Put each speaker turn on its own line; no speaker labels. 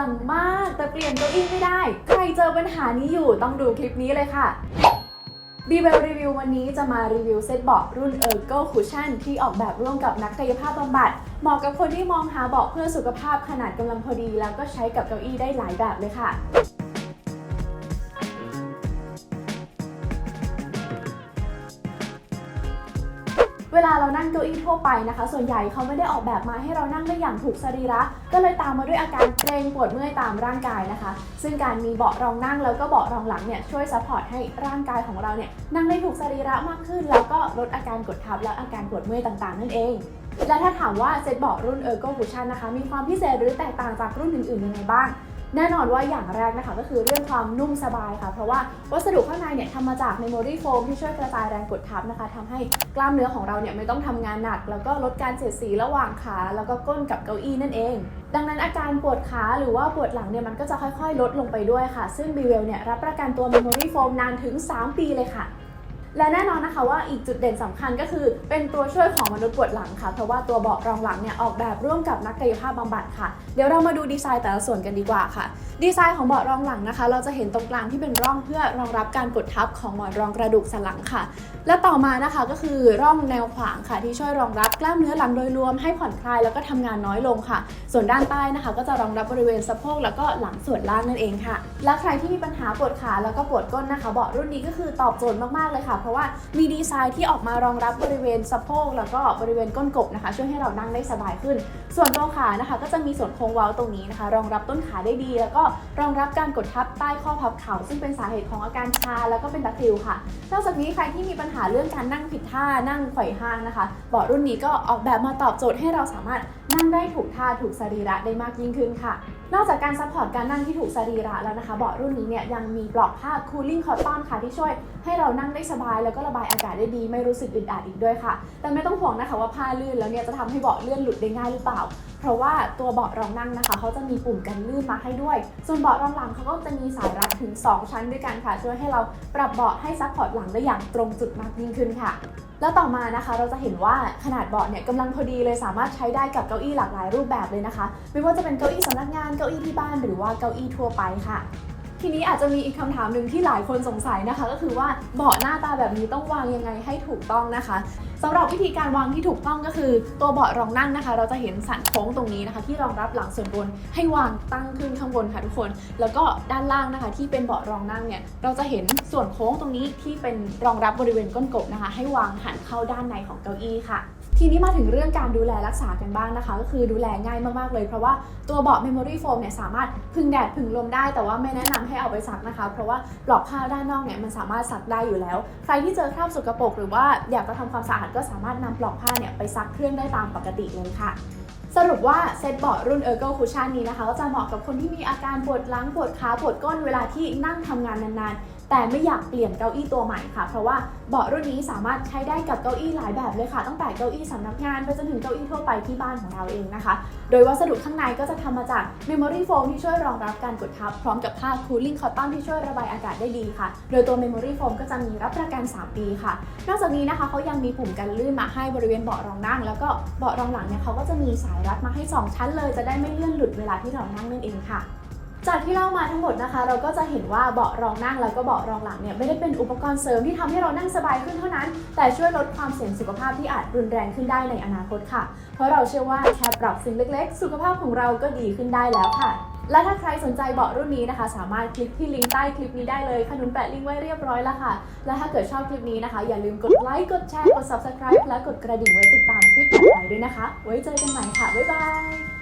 ังมาก แต่เปลี่ยนเก้าอี้ไม่ได้ ใครเจอปัญหานี้อยู่ต้องดูคลิปนี้เลยค่ะบีเบลรีวิววันนี้จะมารีวิวเซตเบาะรุ่น Ergo Cushion ที่ออกแบบร่วมกับนักกายภาพบำบัด เหมาะกับคนที่มองหาเบาะเพื่อสุขภาพขนาดกำลังพอดี แล้วก็ใช้กับเก้าอี้ได้หลายแบบเลยค่ะ เวลาเรานั่งเก้าอี้ทั่วไปนะคะ ส่วนใหญ่เขาไม่ได้ออกแบบมาให้เรานั่งได้อย่างถูกสรีระ ก็เลยตามมาด้วยอาการเกรงปวดเมื่อยตามร่างกายนะคะ ซึ่งการมีเบาะรองนั่งแล้วก็เบาะรองหลังเนี่ยช่วยซัพพอร์ตให้ร่างกายของเราเนี่ยนั่งได้ถูกสรีระมากขึ้น แล้วก็ลดอาการกดทับและอาการปวดเมื่อยต่างๆ นั่นเองและถ้าถามว่าเซตเบาะรุ่น Ergo Cushion นะคะ มีความพิเศษหรือแตกต่างจากรุ่นอื่นๆยังไงบ้าง แน่นอนว่าอย่างแรกนะคะก็คือเรื่องความนุ่มสบายค่ะ เพราะว่าวัสดุข้างในเนี่ยทำมาจากเมมโมรี่โฟมที่ช่วยกระจายแรงกดทับนะคะทำให้กล้ามเนื้อของเราเนี่ยไม่ต้องทำงานหนัก แล้วก็ลดการเสียดสีระหว่างขาแล้วก็ก้นกับเก้าอี้นั่นเอง ดังนั้นอาการปวดขาหรือว่าปวดหลังเนี่ยมันก็จะค่อยๆ ลดลงไปด้วยค่ะ ซึ่ง b ีเวลเนี่ยรับประกันตัวเมมโมรี่โฟมนานถึง 3 ปีเลยค่ะ และแน่นอนนะคะว่าอีกจุดเด่นสำคัญก็คือ เป็นตัวช่วยของมนุษย์ปวดหลังค่ะ เพราะว่าตัวเบาะรองหลังเนี่ยออกแบบร่วมกับนักกายภาพบำบัดค่ะ เดี๋ยวเรามาดูดีไซน์แต่ละส่วนกันดีกว่าค่ะ ดีไซน์ของเบาะรองหลังนะคะ เราจะเห็นตรงกลางที่เป็นร่องเพื่อรองรับการกดทับของหมอนรองกระดูกสันหลังค่ะ และต่อมานะคะก็คือร่องแนวขวางค่ะ ที่ช่วยรองรับกล้ามเนื้อหลังโดยรวมให้ผ่อนคลายแล้วก็ทำงานน้อยลงค่ะ ส่วนด้านใต้นะคะ ก็จะรองรับบริเวณสะโพกแล้วก็หลังส่วนล่างนั่นเองค่ะ และใครที่มีปัญหาปวดขาแล้วก็ปวดก้นนะคะ เบาะรุ่นนี้ก็คือตอบโจทย์มากๆเลยค่ะเพราะว่ามีดีไซน์ที่ออกมารองรับบริเวณสะโพกแล้วก็บริเวณก้นกบนะคะ ช่วยให้เรานั่งได้สบายขึ้น ส่วนตัวขานะคะ ก็จะมีส่วนโค้งเว้าตรงนี้นะคะ รองรับต้นขาได้ดี แล้วก็รองรับการกดทับใต้ข้อพับเข่าซึ่งเป็นสาเหตุของอาการชาแล้วก็เป็นตะคริวค่ะ นอกจากนี้ใครที่มีปัญหาเรื่องการนั่งผิดท่านั่งไขว่ห้างนะคะเบาะรุ่นนี้ก็ออกแบบมาตอบโจทย์ให้เราสามารถ นั่งได้ถูกท่าถูกสรีระได้มากยิ่งขึ้นค่ะ นอกจากการซัพพอร์ตการนั่งที่ถูกสรีระแล้วนะคะ เบาะรุ่นนี้เนี่ยยังมีปลอกผ้า cooling cotton ค่ะที่ช่วยให้เรานั่งได้สบายแล้วก็ระบายอากาศได้ดี ไม่รู้สึกอึดอัดอีกด้วยค่ะ แต่ไม่ต้องห่วงนะคะว่าผ้าลื่นแล้วเนี่ยจะทำให้เบาะเลื่อนหลุดได้ง่ายหรือเปล่า เพราะว่าตัวเบาะรองนั่งนะคะเขาจะมีปุ่มกันลื่นมาให้ด้วย ส่วนเบาะรองหลังเขาก็จะมีสายรัดถึง 2 ชั้นด้วยกันค่ะ ช่วยให้เราปรับเบาะให้ซัพพอร์ตหลังได้อย่างตรงจุดมากยิ่งขึ้นค่ะ แล้วต่อมานะคะเราจะเห็นว่าขนาดเบาะเนี่ยกำลังพอดีเลยสามารถใช้ได้กับเก้าอี้หลากหลายรูปแบบเลยนะคะ ไม่ว่าจะเป็นเก้าอี้สำนักงานเก้าอี้ที่บ้านหรือว่าเก้าอี้ทั่วไปค่ะ ทีนี้อาจจะมีอีกคำถามหนึ่งที่หลายคนสงสัยนะคะ ก็คือว่าเบาะหน้าตาแบบนี้ต้องวางยังไงให้ถูกต้องนะคะสำหรับวิธีการวางที่ถูกต้องก็คือ ตัวเบาะรองนั่งนะคะ เราจะเห็นสันโค้งตรงนี้นะคะ ที่รองรับหลังส่วนบนให้วางตั้งขึ้นข้างบนค่ะทุกคน แล้วก็ด้านล่างนะคะ ที่เป็นเบาะรองนั่งเนี่ยเราจะเห็นส่วนโค้งตรงนี้ที่เป็นรองรับบริเวณก้นกบนะคะ ให้วางหันเข้าด้านในของเก้าอี้ค่ะ ทีนี้มาถึงเรื่องการดูแลรักษากันบ้างนะคะ ก็คือดูแลง่ายมากๆเลย เพราะว่าตัวเบาะ Memory Foam เนี่ยสามารถพึ่งแดดพึ่งลมได้ แต่ว่าไม่แนะนำให้เอาไปซักนะคะ เพราะว่าปลอกผ้าด้านนอกเนี่ยมันสามารถซักได้อยู่แล้ว ใครที่เจอคราบสกปรกหรือว่าอยากจะทำความสะอาดก็สามารถนำปลอกผ้าเนี่ยไปซักเครื่องได้ตามปกติเลยค่ะสรุปว่าเซตเบาะรุ่น Ergo Cushion นี้นะคะ ก็จะเหมาะกับคนที่มีอาการปวดหลังปวดขาปวดก้นเวลาที่นั่งทำงานนานๆ แต่ไม่อยากเปลี่ยนเก้าอี้ตัวใหม่ค่ะ เพราะว่าเบาะรุ่นนี้สามารถใช้ได้กับเก้าอี้หลายแบบเลยค่ะ ตั้งแต่เก้าอี้สำนักงานไปจนถึงเก้าอี้ทั่วไปที่บ้านของเราเองนะคะ โดยวัสดุข้างในก็จะทำมาจาก Memory Foam ที่ช่วยรองรับการกดทับ พร้อมกับผ้า Cooling Cotton ที่ช่วยระบายอากาศได้ดีค่ะ โดยตัว Memory Foam ก็จะมีรับประกัน 3 ปีค่ะ นอกจากนี้นะคะเขายังมีปุ่มกันลื่นมาให้บริเวณเบาะรองนั่ง แล้วก็เบาะรองหลังเนี่ยเขาก็จะมีสายรัดมาให้ 2 ชั้นเลย จะได้ไม่เลื่อนหลุดเวลาที่เรานั่งนั่นเองค่ะ จากที่เล่ามาทั้งหมดนะคะ เราก็จะเห็นว่าเบาะรองนั่งแล้วก็เบาะรองหลังเนี่ยไม่ได้เป็นอุปกรณ์เสริมที่ทำให้เรานั่งสบายขึ้นเท่านั้น แต่ช่วยลดความเสี่ยงสุขภาพที่อาจรุนแรงขึ้นได้ในอนาคตค่ะ เพราะเราเชื่อว่าแค่ปรับสิ่งเล็ก ๆ สุขภาพของเราก็ดีขึ้นได้แล้วค่ะและถ้าใครสนใจเบาะรุ่นนี้นะคะ สามารถคลิกที่ลิงก์ใต้คลิปนี้ได้เลยขนุนแปะลิงก์ไว้เรียบร้อยแล้วค่ะ และถ้าเกิดชอบคลิปนี้นะคะ อย่าลืมกดไลค์กดแชร์กด subscribe และกดกระดิ่งไว้ติดตามคลิปต่อไปด้วยนะคะ ไว้เจอกันใหม่ค่ะ บ๊ายบาย